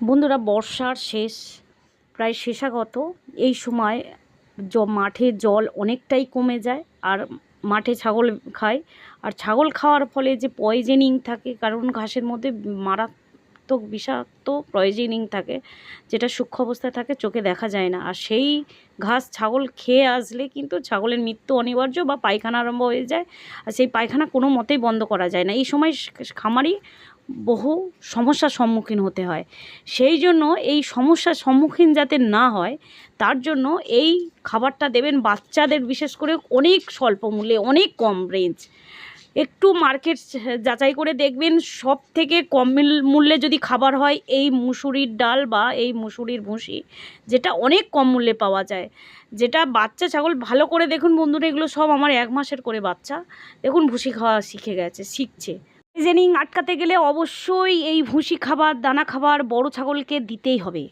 বন্ধুরা, বর্ষার শেষ, প্রায় শেষাগত। এই সময় জ, মাঠে জল অনেকটাই কমে যায় আর মাঠে ছাগল খায়। আর ছাগল খাওয়ার ফলে যে পয়জেনিং থাকে, কারণ ঘাসের মধ্যে মারাত্মক বিষাক্ত পয়জেনিং থাকে, যেটা সূক্ষ্ম অবস্থায় থাকে, চোখে দেখা যায় না। আর সেই ঘাস ছাগল খেয়ে আসলে কিন্তু ছাগলের মৃত্যু অনিবার্য বা পায়খানা আরম্ভ হয়ে যায়। আর সেই পায়খানা কোনো মতেই বন্ধ করা যায় না। এই সময় খামারি বহু সমস্যার সম্মুখীন হতে হয়। সেই জন্য এই সমস্যার সম্মুখীন যাতে না হয়, তার জন্য এই খাবারটা দেবেন বাচ্চাদের বিশেষ করে অনেক স্বল্প মূল্যে, অনেক কম রেঞ্জ একটু মার্কেট যাচাই করে দেখবেন সব থেকে কম মিল- মূল্যে যদি খাবার হয়, এই মুসুরির ডাল বা এই মুসুরির ভুসি, যেটা অনেক কম মূল্যে পাওয়া যায়। যেটা বাচ্চা, ছাগল, ভালো করে দেখুন বন্ধুরা, এগুলো সব আমার এক মাসের করে বাচ্চা। দেখুন, ভুসি খাওয়া শিখে গেছে, শিখছে। পয়জেনিং আটকাতে গেলে অবশ্যই এই ভুসি খাবার দানা খাবার বড় ছাগলকে দিতেই হবে।